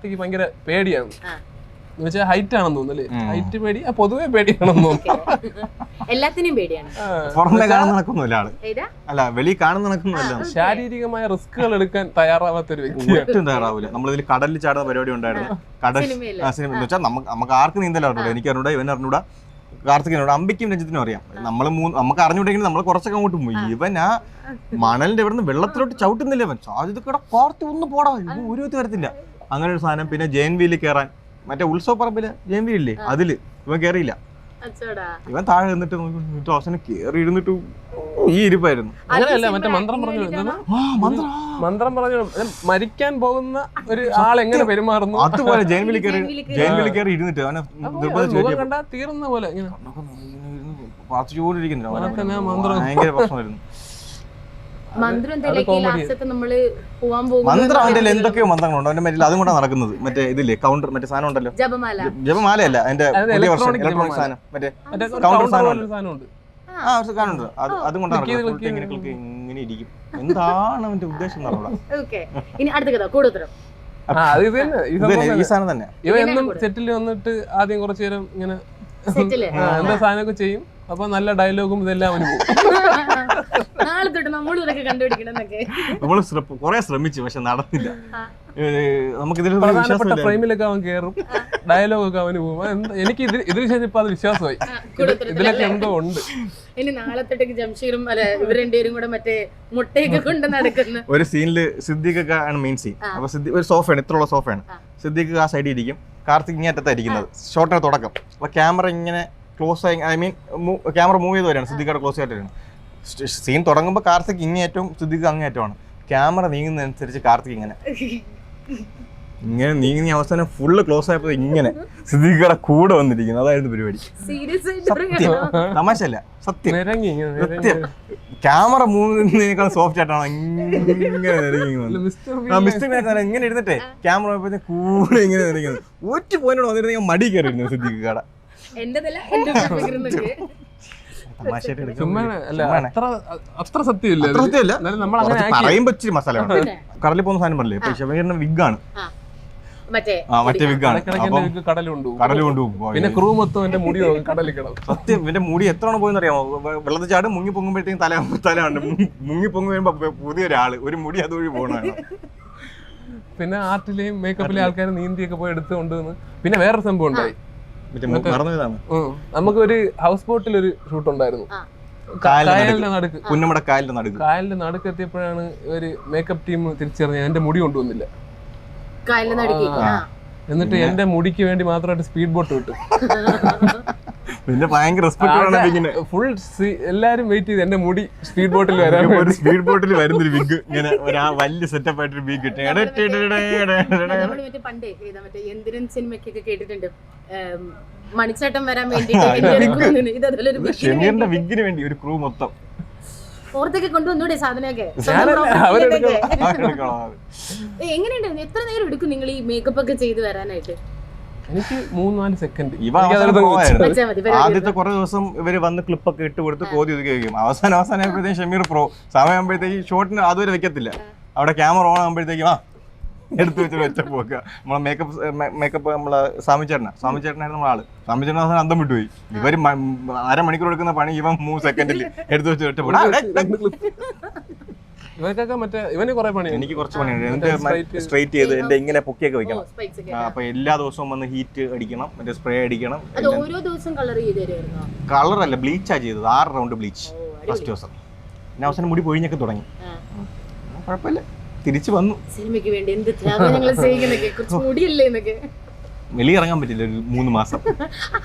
കാർത്തിക് ഭയങ്കര പേടിയാണ്. എന്ന് വെച്ചാൽ ഹൈറ്റ് ആണെന്ന് തോന്നുന്നു അല്ലേ? ഹൈറ്റ് പേടി ആ, പൊതുവെ പേടിയാണെന്ന് തോന്നുന്നു. എല്ലാത്തിനും പേടിയാണ്. പുറമെ കാണുന്ന നടക്കൊന്നുമില്ല ആൾ. അല്ല വെളി കാണുന്ന നടക്കുന്നല്ല ശാരീരികമായ റിസ്കുകൾ എടുക്കാൻ തയ്യാറാവാത്ത ഒരു വ്യക്തി ഒട്ടും തയ്യാറാവില്ല നമ്മളിതിൽ കടലിൽ ചാടുന്ന പരിപാടി ഉണ്ടായിരുന്നു. കടൽ. സിനിമ എന്ന് വെച്ചാൽ നമുക്ക് നമുക്ക് ആർക്ക് നീന്തൽ അറിഞ്ഞൂടാ. എനിക്ക് അറിഞ്ഞൂടാ ഇവൻ അറിഞ്ഞൂടാ. കാർത്തികനോട് അമ്പിക്കും രഞ്ജിത്തിനും അറിയാം. നമ്മൾ മൂന്ന് നമുക്ക് അറിഞ്ഞൂടെങ്കിൽ നമ്മൾ കുറച്ചൊക്കെ അങ്ങോട്ട് പോയി. ഇവൻ ആ മണലിന്റെ ഇവിടുന്ന് വെള്ളത്തിലോട്ട് ചവിട്ടുന്നില്ല ഇവൻ. സാധ്യത കൂടെ കോർത്തി ഒന്ന് പോടാ. ഒരു വരത്തില്ല. അങ്ങനെ ഒരു സാധനം. പിന്നെ ജയൻ കയറാൻ മറ്റേ ഉത്സവ പറമ്പിൽ ജയൻ ഇല്ലേ അതിൽ. ഇവൻ കയറിയില്ല അച്ചോടാ. ഇവൻ താഴെ നിന്നിട്ട് നോക്കിട്ട് അവസാനം കയറി ഇരുന്നിട്ട് ഈ ഇരിപ്പായിരുന്നു. അങ്ങനെയല്ല മറ്റേ മന്ത്രം പറഞ്ഞു മന്ത്രം. മന്ത്രം പറഞ്ഞു മരിക്കാൻ പോകുന്ന ഒരു ആൾ എങ്ങനെ പെരുമാറുന്നു? അതുപോലെ ജയൻ വിളി കയറി. ജയൻ വീലിൽ കയറി ഇരുന്നിട്ട് അവനെ നിർബന്ധിച്ച് കണ്ടാ തീർന്ന പോലെ പ്രാർത്ഥിച്ചുകൊണ്ടിരിക്കുന്നില്ല ഞാൻ മന്ത്രം. ഭയങ്കര പ്രശ്നമായിരുന്നു. മന്ത്രം അവന്റെ എന്തൊക്കെയോ മന്ത്രങ്ങളുണ്ട്. അവന്റെ മറ്റേ അതും കൂടെ നടക്കുന്നത്. മറ്റേ ഇതില്ലേ കൗണ്ടർ മറ്റേ സാധനം ഉണ്ടല്ലോ. ജപമാല. ജപമാലയല്ല അതിന്റെ പുതിയ വർഷം ഇലക്ട്രോണിക് സാധനം. മറ്റേ counter സാധനം ആ. ഒരു കാണുന്നുണ്ട് അത് അതും കൊണ്ട് നടക്കുന്നത് ഇങ്ങനെ ക്ലിക്ക് ഇങ്ങനെ ഇരിക്കും. എന്താണ് അവന്റെ ഉദ്ദേശം ഇനി അടുത്ത കഥ കൂടുതലും ഈ. സാധനം തന്നെ. ഇവ എന്നും സെറ്റിൽ വന്നിട്ട് ആദ്യം കുറച്ചു നേരം ഇങ്ങനെ എന്താ സാധനമൊക്കെ ചെയ്യും. അപ്പൊ നല്ല ഡയലോഗും ഇതെല്ലാം അവന് പോകും. നാളെ തൊട്ട് നമ്മളും ഇതൊക്കെ കണ്ടുപിടിക്കണം എന്നൊക്കെ നമ്മൾ കുറെ ശ്രമിച്ചു പക്ഷെ നടന്നില്ല. നമുക്ക് നമുക്കിതിൽ പ്രധാനപ്പെട്ട ഫ്രെയിമിലൊക്കെ അവൻ കയറും ഡയലോഗൊക്കെ അവന് പോകും. എനിക്ക് ഇത് ഇതിന് ശേഷം ഇപ്പൊ അത് വിശ്വാസമായി? ഇതിലൊക്കെ എന്തോ ഉണ്ട്. ഇനി നാളെ തൊട്ടേക്ക് ജംഷീറും അല്ലെ ഇവർ രണ്ടുപേരും കൂടെ മറ്റേ മുട്ടയൊക്കെ കൊണ്ട് നടക്കുന്നു. ഒരു സീനിൽ സിദ്ദിഖ് ആണ് മെയിൻ സീൻ. അപ്പൊ സിദ്ദി ഒരു സോഫയാണ് ഇത്രയുള്ള സോഫയാണ്. സിദ്ദിഖ് ആ സൈഡിൽ ഇരിക്കും. കാർത്തിക് ഇങ്ങനെ അറ്റത്തായിരിക്കുന്നത് ഷോട്ടിന്റെ തുടക്കം. അപ്പൊ ക്യാമറ ഇങ്ങനെ ക്ലോസ് ആയി ഐ മീൻ ക്യാമറ മൂവ് ചെയ്ത് വരികയാണ്. സിദ്ദിഖയുടെ ക്ലോസ് ആയിട്ട് വരികയാണ്. സീൻ തുടങ്ങുമ്പോൾ കാർത്തിക് ഇങ്ങേറ്റവും സിദ്ദിഖ് അങ്ങേറ്റമാണ് ക്യാമറ നീങ്ങുന്നതനുസരിച്ച് കാർത്തിക് ഇങ്ങനെ. ഇങ്ങനെ നീങ്ങി അവസാനം ഫുള്ള് ക്ലോസ് ആയപ്പോൾ ഇങ്ങനെ സിദ്ദീഖയുടെ കൂടെ വന്നിരിക്കുന്നു. അതായിരുന്നു പരിപാടി. സീരിയസ് ആയിട്ട് സത്യം? തമാശല്ല സത്യം. സത്യം. ക്യാമറ മൂവ് ചെയ്യുന്നതിനേക്കാൾ സോഫ്റ്റ് ആയിട്ടാണ് ഇങ്ങനെ മിസ്റ്റർ ഇങ്ങനെ. ഇരുന്നിട്ടേ ക്യാമറ കൂടെ ഇങ്ങനെ നിരങ്ങുന്നത് ഒറ്റ പോയിന്റോട് വന്നിരുന്നെങ്കിൽ മടി കയറിയിരുന്നു സിദ്ദീഖ് കട എന്റെ അത്ര അത്ര സത്യമില്ല. അത്ര സത്യമല്ല. നമ്മൾ അങ്ങനെ കുറച്ച് ആക്കി പറയുമ്പോ ഇച്ചിരി മസാല കടലിൽ പോകുന്ന സാധനം പറഞ്ഞില്ലേ? ഇപ്പൊ ശിവകീറിന്റെ വിഗാണ്. മറ്റേ ആ മറ്റേ വിഗാണ്. എന്റെ കടൽ കൊണ്ടുപോകും പിന്നെ ക്രൂ മൊത്തം എന്റെ മുടി കടലിൽ കിടക്കും സത്യം ഇവന്റെ മുടി എത്ര പോയെന്ന് അറിയാമോ? വെള്ളത്തിൽ ചാട് മുങ്ങി പൊങ്ങുമ്പോഴത്തേക്കും തല തലയുണ്ട് മുങ്ങി പൊങ്ങി വരുമ്പോ പുതിയൊരാൾ ഒരു മുടി അതുവഴി പോകണമാണ് പിന്നെ ആർട്ടിലെയും മേക്കപ്പിലെയും ആൾക്കാർ നീന്തിയൊക്കെ പോയി എടുത്തുകൊണ്ട് കൊണ്ടുവന്ന് പിന്നെ വേറൊരു സംഭവം ഉണ്ടായി. നമുക്ക് ഒരു ഹൗസ് ബോട്ടിൽ ഒരു ഷൂട്ട് ഉണ്ടായിരുന്നു. കായലിന്റെ കായലിന്റെ നടുക്ക്. പുന്നമട കായലിന്റെ നടുക്ക്. കായലിന്റെ നടുക്ക് എത്തിയപ്പോഴാണ് ഒരു മേക്കപ്പ് ടീം തിരിച്ചറിഞ്ഞത്. എന്റെ മുടി കൊണ്ടുവന്നില്ല. എന്നിട്ട് എന്റെ മുടിക്ക് വേണ്ടി മാത്രമായിട്ട് സ്പീഡ് ബോട്ട് വിട്ടു പിന്നെ ഭയങ്കര റെസ്പെക്ട് ഫുൾ എല്ലാരും വെയിറ്റ് ചെയ്ത് എന്റെ മുടി സ്പീഡ് ബോട്ടിൽ വരാൻ ഒരു സ്പീഡ് ബോട്ടിൽ വരുന്നൊരു വിഗ് ഇങ്ങനെ ഒരു വലിയ സെറ്റപ്പ് ആയിട്ടൊരു വിഗ് മറ്റേ പണ്ടേ ഏതാ മറ്റേ എന്തിനും സിനിമയ്ക്കൊക്കെ കേട്ടിട്ടുണ്ട്. മണിച്ചേട്ടൻ വരാൻ വേണ്ടി ഷെമീറിന്റെ വിഗിന് വേണ്ടി ഒരു ക്രൂ മൊത്തം. ഓർത്തൊക്കെ കൊണ്ടുവന്നൂടെ സാധനമൊക്കെ? എങ്ങനെയുണ്ടായിരുന്നു? എത്ര നേരം എടുക്കും നിങ്ങൾ ഈ മേക്കപ്പ് ഒക്കെ ചെയ്ത് വരാനായിട്ട്? എനിക്ക് മൂന്ന് നാല് സെക്കൻഡ് ഇവ ആദ്യത്തെ കുറെ ദിവസം ഇവർ വന്ന് ക്ലിപ്പൊക്കെ ഇട്ട് കൊടുത്ത് കോതി ഒതുക്കി വയ്ക്കും അവസാനം അവസാനം ആയപ്പോഴത്തേക്കും ഷമീർ പ്രോ സമയമാകുമ്പോഴത്തേക്ക് ഷോട്ടിന് അതുവരെ വെക്കത്തില്ല. അവിടെ ക്യാമറ ഓൺ ആകുമ്പോഴത്തേക്കും ആ എടുത്തു വെച്ച് വെച്ച പോക്ക. നമ്മളെ മേക്കപ്പ് മേക്കപ്പ് നമ്മളെ സ്വാമിച്ചേട്ടനാ സ്വാമിച്ചേട്ടനായിരുന്നു നമ്മളെ ആൾ. സ്വാമിച്ചേട്ടൻ അവസാനം അന്തം വിട്ടുപോയി. ഇവർ അരമണിക്കൂർ എടുക്കുന്ന പണി ഇവൻ മൂന്ന് സെക്കൻഡിൽ എടുത്തു വെച്ച് വെച്ച. ഇവർക്കൊക്കെ മറ്റേ ഇവന് കുറെ പണി എനിക്ക് കുറച്ച് പണിയുണ്ട്. മറ്റേ സ്ട്രൈറ്റ് ചെയ്ത് എന്റെ ഇങ്ങനെ പൊക്കിയൊക്കെ വെക്കണം. ആ, അപ്പൊ എല്ലാ ദിവസവും വന്ന് ഹീറ്റ് അടിക്കണം മറ്റേ സ്പ്രേ അടിക്കണം. ഓരോ ദിവസം കളർ തരുമായിരുന്നോ കളറല്ല ബ്ലീച്ചാ ചെയ്തത്. ആറ് റൗണ്ട് ബ്ലീച്ച് ഫസ്റ്റ് ദിവസം. പിന്നെ അവസാനം മുടി പൊഴിഞ്ഞൊക്കെ തുടങ്ങി. കുഴപ്പമില്ല. തിരിച്ചു വന്നു. സിനിമയ്ക്ക് വേണ്ടി എന്ത് ത്യാഗം ഞങ്ങൾ ചെയ്യുന്നൊക്കെ കുറച്ച് മുടിയല്ലേ എന്നൊക്കെ വെളിയിറങ്ങാൻ പറ്റില്ല ഒരു മൂന്ന് മാസം.